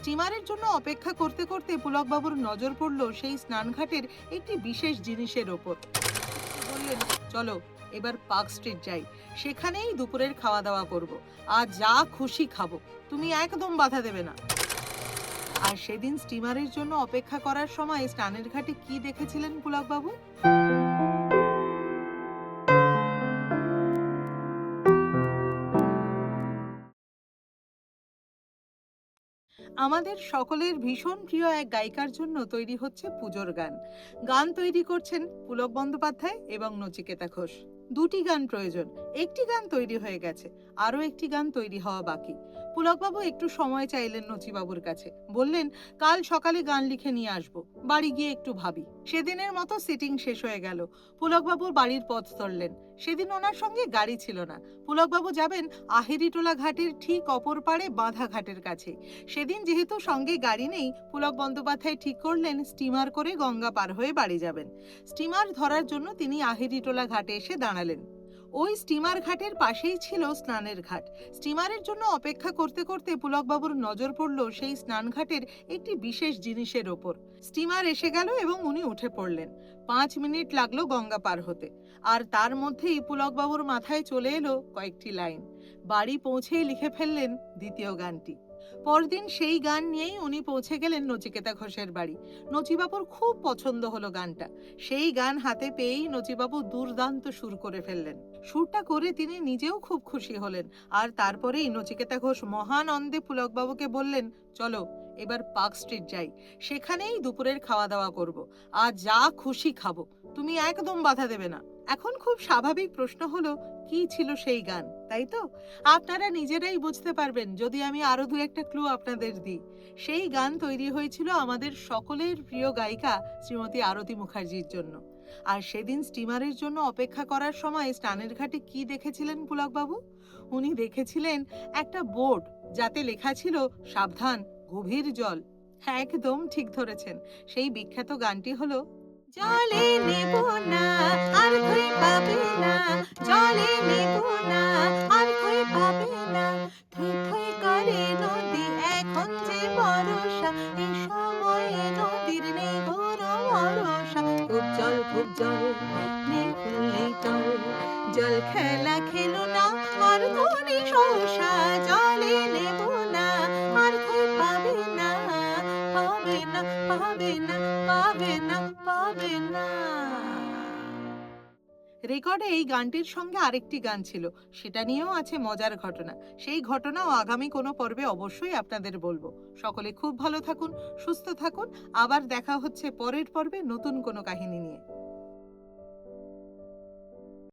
স্টিমারের জন্য অপেক্ষা করতে করতে পুলকবাবুর নজর পড়ল সেই স্নানঘাটের একটি বিশেষ জিনিসের ওপর। বললেন, চলো, এবার পার্ক স্ট্রিট যাই। সেখানেই দুপুরের খাওয়া দাওয়া করব। আর যা খুশি খাব। তুমি একদম বাধা দেবে না। আর সেদিন স্টিমারের জন্য অপেক্ষা করার সময় স্নানের ঘাটে কি দেখেছিলেন পুলকবাবু? আমাদের সকলের ভীষণ প্রিয় এক গায়িকার জন্য তৈরি হচ্ছে পুজোর গান। গান তৈরি করছেন পুলক বন্দ্যোপাধ্যায় এবং নচিকেতা ঘোষ। দুটি গান প্রয়োজন। একটি গান তৈরি হয়ে গেছে, আরও একটি গান তৈরি হওয়া বাকি। পুলকবাবু, একটু সময় চাইলেন নচিবাবুর কাছে। বললেন, কাল সকালে গান লিখে নিয়ে আসব। বাড়ি গিয়ে একটু ভাবি। সেদিনের মতো সিটিং শেষ হয়ে গেল। পুলকবাবুর বাড়ির পথ ধরলেন সেদিন ওনার সঙ্গে গাড়ি ছিল না। পুলকবাবু যাবেন আহেরিটোলা ঘাটের ঠিক অপর পাড়ে বাঁধা ঘাটের কাছে। সেদিন যেহেতু সঙ্গে গাড়ি নেই, পুলক বন্দ্যোপাধ্যায় ঠিক করলেন স্টিমার করে গঙ্গা পার হয়ে বাড়ি যাবেন। স্টিমার ধরার জন্য তিনি আহেরিটোলা ঘাটে এসে দাঁড়ালেন। ওই স্টিমার ঘাটের পাশেই ছিল স্নানের ঘাট। স্টিমারের জন্য অপেক্ষা করতে করতে পুলকবাবুর নজর পড়ল সেই স্নান ঘাটের একটি বিশেষ জিনিসের ওপর। স্টিমার এসে গেল এবং উনি উঠে পড়লেন। পাঁচ মিনিট লাগল গঙ্গা পার হতে। আর তার মধ্যেই পুলকবাবুর মাথায় চলে এলো কয়েকটি লাইন। বাড়ি পৌঁছেই লিখে ফেললেন দ্বিতীয় গানটি। পরদিন সেই গান নিয়েই উনি পৌঁছে গেলেন নচিকেতা ঘোষের বাড়ি। নচিবাবুর খুব পছন্দ হলো গানটা। সেই গান হাতে পেয়েই নচিবাবু দুর্দান্ত সুর করে ফেললেন। সুরটা করে তিনি নিজেও খুব খুশি হলেন। আর তারপরেই নচিকেতা ঘোষ মহান মহানন্দে পুলকবাবুকে বললেন, চলো, এবার পার্ক স্ট্রিট যাই। সেখানেই দুপুরের খাওয়া দাওয়া করব। আর যা খুশি খাব। তুমি একদম বাধা দেবে না। এখন খুব স্বাভাবিক প্রশ্ন হলো, কি ছিল সেই গান? তাই তো? আপনারা নিজেরাই বুঝতে পারবেন, যদি আমি আরও দু একটা ক্লু আপনাদের দিই। সেই গান তৈরি হয়েছিল আমাদের সকলের প্রিয় গায়িকা শ্রীমতী আরতি মুখার্জির জন্য। আর সেদিন স্টিমারের জন্য অপেক্ষা করার সময় স্টানের ঘাটে কি দেখেছিলেন পুলকবাবু? উনি দেখেছিলেন একটা বোর্ড যাতে লেখা ছিল, সাবধান, গভীর জল। হ্যাঁ একদম ঠিক ধরেছেন। সেই বিখ্যাত গানটি হলো, জলে নেব না খুব জল নেই টল জল খেলা খেলো না আর ধরে শোষা জলে নেব না, আর পাবে না পাবে না পাবে না পাবে না পাবে না। রেকর্ডে এই গানটির সঙ্গে আরেকটি গান ছিল। সেটা নিয়েও আছে মজার ঘটনা। সেই ঘটনাও আগামী কোনো পর্বে অবশ্যই আপনাদের বলব। সকলে খুব ভালো থাকুন, সুস্থ থাকুন। আবার দেখা হচ্ছে পরের পর্বে নতুন কোনো কাহিনী নিয়ে।